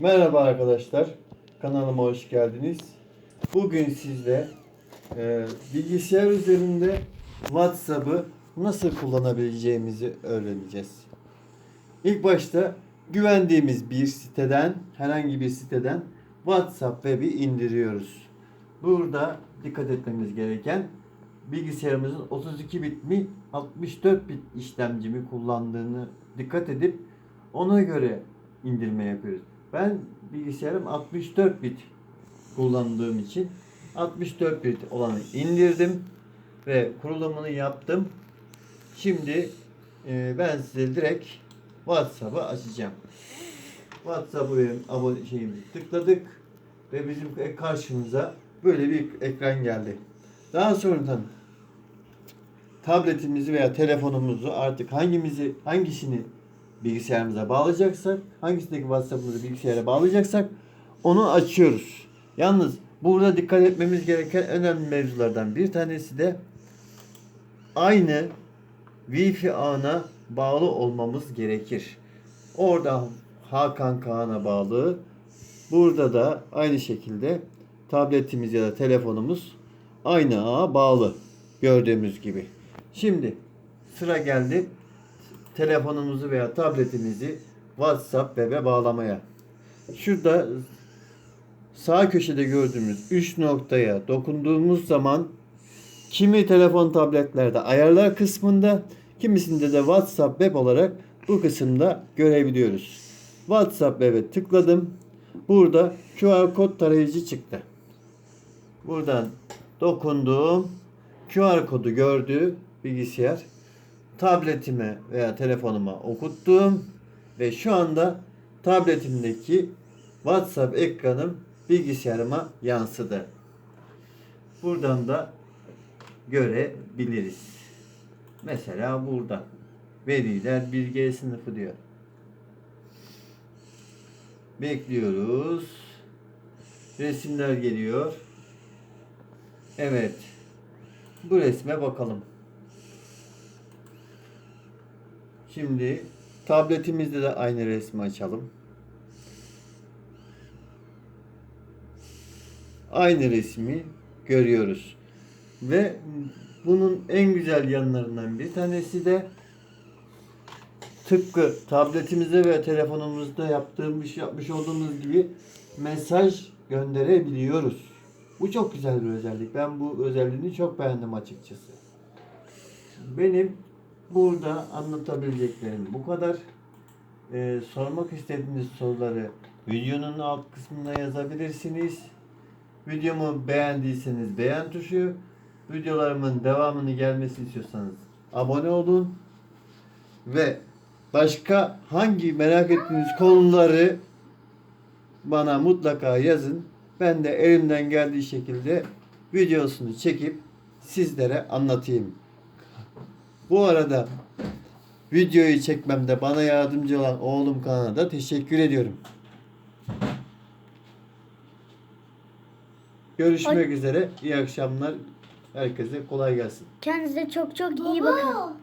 Merhaba arkadaşlar, kanalıma hoş geldiniz. Bugün sizle e, bilgisayar üzerinde WhatsApp'ı nasıl kullanabileceğimizi öğreneceğiz. İlk başta güvendiğimiz bir siteden, herhangi bir siteden WhatsApp web'i indiriyoruz. Burada dikkat etmemiz gereken bilgisayarımızın 32 bit mi 64 bit işlemci mi kullandığını dikkat edip ona göre indirme yapıyoruz. Ben bilgisayarım 64 bit kullandığım için 64 bit olanı indirdim ve kurulumunu yaptım. Şimdi e, ben size direkt WhatsApp'ı açacağım. WhatsApp'ı abone şeyimizi tıkladık ve bizim karşımıza böyle bir ekran geldi. Daha sonra tabletimizi veya telefonumuzu artık hangimizi hangisini bilgisayarımıza bağlayacaksak, hangisindeki WhatsApp'ımızı bilgisayara bağlayacaksak onu açıyoruz. Yalnız burada dikkat etmemiz gereken önemli mevzulardan bir tanesi de aynı Wi-Fi ağına bağlı olmamız gerekir. Orada Hakan Kaan'a bağlı. Burada da aynı şekilde tabletimiz ya da telefonumuz aynı ağa bağlı. Gördüğümüz gibi. Şimdi sıra geldi telefonumuzu veya tabletimizi WhatsApp web'e bağlamaya. Şurada sağ köşede gördüğümüz 3 noktaya dokunduğumuz zaman kimi telefon tabletlerde ayarlar kısmında kimisinde de WhatsApp web olarak bu kısımda görebiliyoruz. WhatsApp web'e tıkladım. Burada QR kod tarayıcı çıktı. Buradan dokundum. QR kodu gördü bilgisayar tabletime veya telefonuma okuttum ve şu anda tabletimdeki WhatsApp ekranım bilgisayarıma yansıdı. Buradan da görebiliriz. Mesela burada veliler 1G sınıfı diyor. Bekliyoruz. Resimler geliyor. Evet. Bu resme bakalım. Şimdi tabletimizde de aynı resmi açalım. Aynı resmi görüyoruz. Ve bunun en güzel yanlarından bir tanesi de tıpkı tabletimizde ve telefonumuzda yaptığımız yapmış olduğumuz gibi mesaj gönderebiliyoruz. Bu çok güzel bir özellik. Ben bu özelliğini çok beğendim açıkçası. Benim burada anlatabileceklerim bu kadar. Ee, sormak istediğiniz soruları videonun alt kısmına yazabilirsiniz. Videomu beğendiyseniz beğen tuşu, videolarımın devamını gelmesini istiyorsanız abone olun ve başka hangi merak ettiğiniz konuları bana mutlaka yazın. Ben de elimden geldiği şekilde videosunu çekip sizlere anlatayım. Bu arada videoyu çekmemde bana yardımcı olan oğlum Kaan'a da teşekkür ediyorum. Görüşmek üzere. İyi akşamlar. Herkese kolay gelsin. Kendinize çok çok iyi bakın.